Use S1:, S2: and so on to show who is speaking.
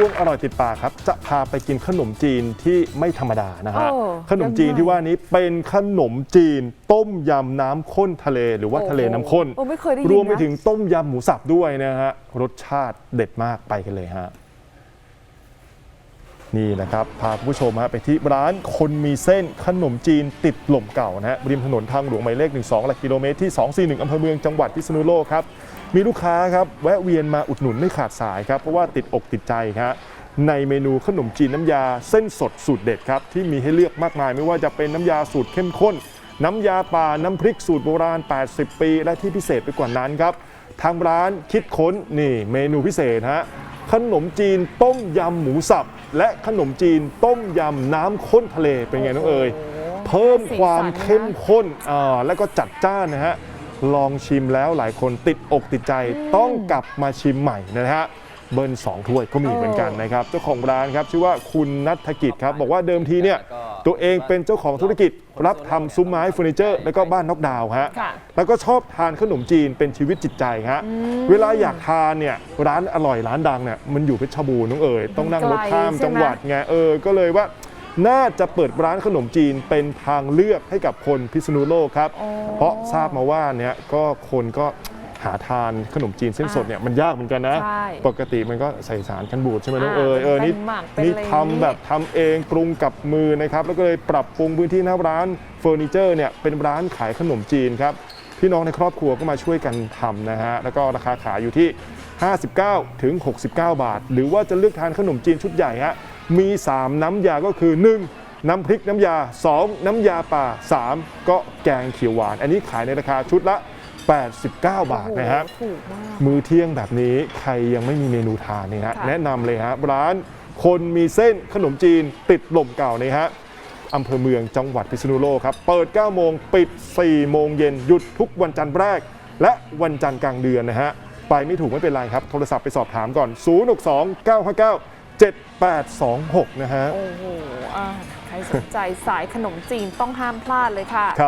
S1: ช่วงอร่อยติดปากครับ จะพาไปกินขนมจีนที่ไม่ธรรมดานะฮะ
S2: โอ้
S1: ขนมจีน
S2: ยังไง
S1: ที่ว่านี้เป็นขนมจีน ต้มยำน้ำข้นทะเลหรือว่าทะเลน้ำข้น
S2: โอ้ไม่เคยได้ยิน
S1: รวมไป
S2: นะ
S1: ถึงต้มยำหมูสับด้วยนะฮะ รสชาติเด็ดมากไปกันเลยฮะ นี่นะครับ พาคุณผู้ชมฮะไปที่ร้านคนมีเส้นขนมจีนติดหล่มเก่านะฮะริมถนนทางหลวงหมายเลข 12 หลักกิโลเมตรที่ 241อำเภอเมืองจังหวัดพิษณุโลกครับ มีลูกค้าครับแวะเวียนมาอุดหนุนไม่ขาดสายครับเพราะว่าติดอกติดใจครับในเมนูขนมจีนน้ำยาเส้นสดสูตรเด็ดครับที่มีให้เลือกมากมาย ไม่ว่าจะเป็นน้ำยาสูตรเข้มข้น น้ำยาป่าน้ำพริกสูตรโบราณ 80 ปี และที่พิเศษไปกว่านั้นครับ ทางร้านคิดค้นนี่เมนูพิเศษฮะขนมจีนต้มยำหมูสับ และขนมจีนต้มยำน้ำข้นทะเลเป็นไงน้องเอ๋ยเพิ่มความเข้มข้นอ่าแล้วก็จัดจ้านนะฮะ ลองชิมแล้วหลายคนติดอกติดใจต้องกลับมาชิมใหม่นะฮะเบิร์นสองถ้วยก็มีเหมือนกันนะครับ เจ้าของร้านครับชื่อว่าคุณนัทกิจครับ บอกว่าเดิมทีเนี่ยตัวเองเป็นเจ้าของธุรกิจ รับทำซุ้มไม้เฟอร์นิเจอร์ แล้วก็บ้านนอกดาวน์ฮะ
S2: ค่ะ
S1: แล้วก็ชอบทานขนมจีนเป็นชีวิตจิตใจฮะเวลาอยากทานเนี่ยร้านอร่อยร้านดังเนี่ยมันอยู่เพชรบูรณ์น้องเอ๋ยต้องนั่งรถข้าม
S2: ไกลใช่ไหม
S1: จังหวัดไงเออก็เลยว่า น่าจะเปิดร้านขนมจีนเป็นทางเลือกให้กับคนพิษณุโลกครับ เพราะทราบมาว่าเนี่ยก็คนก็หาทานขนมจีนเส้นสดเนี่ยมันยากเหมือนกันนะ
S2: ใช่
S1: ปกติมันก็ใส่สารกันบูดใช่ไหมน้อง
S2: อ่า
S1: เอ๋ยเออนี่
S2: เป็นหมักเป็น
S1: นี่
S2: อะไร
S1: ทำแบบทำเองปรุงกับมือนะครับ แล้วก็เลยปรับปรุงพื้นที่หน้าร้านเฟอร์นิเจอร์เนี่ยเป็นร้านขายขนมจีนครับพี่น้องในครอบครัวก็มาช่วยกันทำนะฮะแล้วก็ราคาขายอยู่ที่ 59 ถึง 69 บาท หรือว่าจะเลือกทานขนมจีนชุดใหญ่ฮะ มี 3 น้ำยาก็คือ 1. น้ำพริกน้ำยา 2. น้ำยาป่า 3. ก็แกงเขียวหวาน อันนี้ขายในราคาชุดละ 89 บาทนะฮะ
S2: โอ้โหถูกมาก
S1: มื้อเที่ยงแบบนี้ใครยังไม่มีเมนูทานเนี่ยฮะ
S2: ค่ะ
S1: แนะนำเลยฮะร้านคนมีเส้นขนมจีนติดลมเก่าเนี่ยฮะอำเภอเมืองจังหวัดพิษณุโลกครับ เปิด 9 โมง ปิด 4 โมงเย็น หยุดทุกวันจันทร์แรก และวันจันทร์กลางเดือนนะฮะ ไปไม่ถูกไม่เป็นไรครับ โทรศัพท์ไปสอบถามก่อน 062 959 7826 นะฮะ
S2: โอ้โหอ่าใครสนใจสายขนมจีนต้องห้ามพลาดเลยค่ะ
S1: ครับ